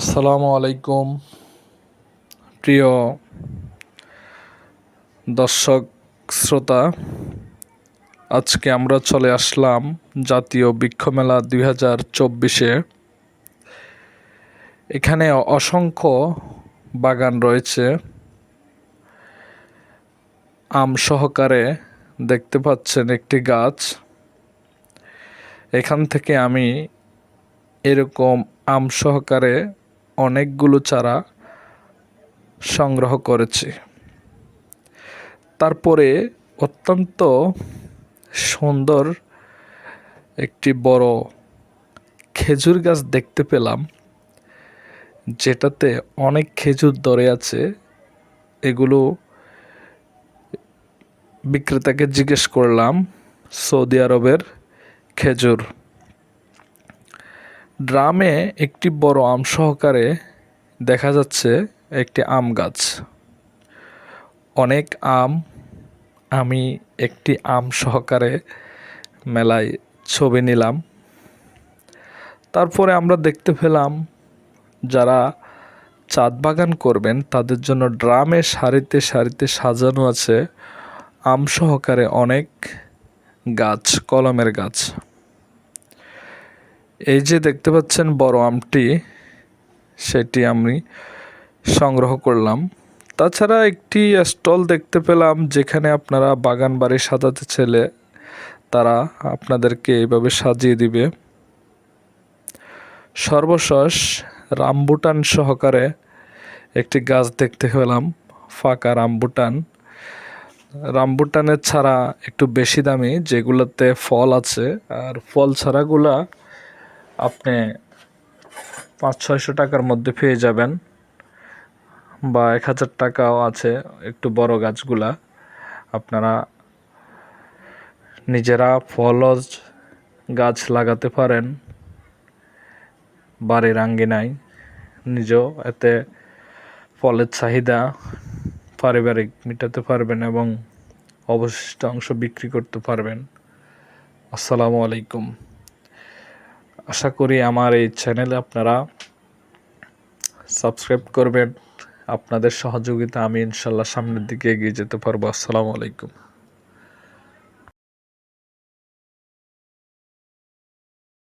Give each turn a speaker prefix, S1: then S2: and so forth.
S1: আসসালামু আলাইকুম। প্রিয় দর্শক, শ্রোতা, আজকে আমরা চলে আসলাম জাতীয় বৃক্ষমেলা দুই হাজার চব্বিশে। এখানে অসংখ্য বাগান রয়েছে। আম সহকারে দেখতে পাচ্ছেন একটি গাছ। এখান থেকে আমি এরকম আম সহকারে অনেকগুলো চারা সংগ্রহ করেছি। তারপরে অত্যন্ত সুন্দর একটি বড় খেজুর গাছ দেখতে পেলাম, যেটাতে অনেক খেজুর ধরে আছে। এগুলো বিক্রেতাকে জিজ্ঞেস করলাম, সৌদি আরবের খেজুর ড্রামে একটি বড় আম সহকারে দেখা যাচ্ছে একটি আম গাছ। অনেক আম আমি একটি আম সহকারে মেলায় ছবি নিলাম। তারপরে আমরা দেখতে পেলাম যারা চাঁদ বাগান করবেন তাদের জন্য ড্রামে সারিতে সারিতে সাজানো আছে আম সহকারে অনেক গাছ, কলমের গাছ। এই যে দেখতে পাচ্ছেন বড় আমটি, সেটি আমি সংগ্রহ করলাম। তাছাড়া একটি স্টল দেখতে পেলাম, যেখানে আপনারা বাগান বাড়ি সাজাতে ছেলে তারা আপনাদেরকে এইভাবে সাজিয়ে দিবে। সর্বশেষ রামবুটান সহকারে একটি গাছ দেখতে পেলাম, ফাঁকা রামবুটান। রামবুটানের ছাড়া একটু বেশি দামি, যেগুলোতে ফল আছে। আর ফল ছাড়াগুলা পাঁচ, ছয়শো টাকার মধ্যে পেয়ে যাবেন বা এক হাজার টাকাও আছে একটু বড় গাছগুলা। আপনারা নিজেরা ফলজ গাছ লাগাতে পারেন, বাড়ির আঙ্গিনায়। নিজেও এতে ফলের চাহিদা পারিবারিক মেটাতে পারবেন এবং অবশিষ্ট অংশ বিক্রি করতে পারবেন। আসসালামু আলাইকুম। আশা করি আমার এই চ্যানেলে আপনারা সাবস্ক্রাইব করবেন। আপনাদের সহযোগিতা আমি ইনশাল্লাহ সামনের দিকে এগিয়ে যেতে পারব। আসসালামু আলাইকুম।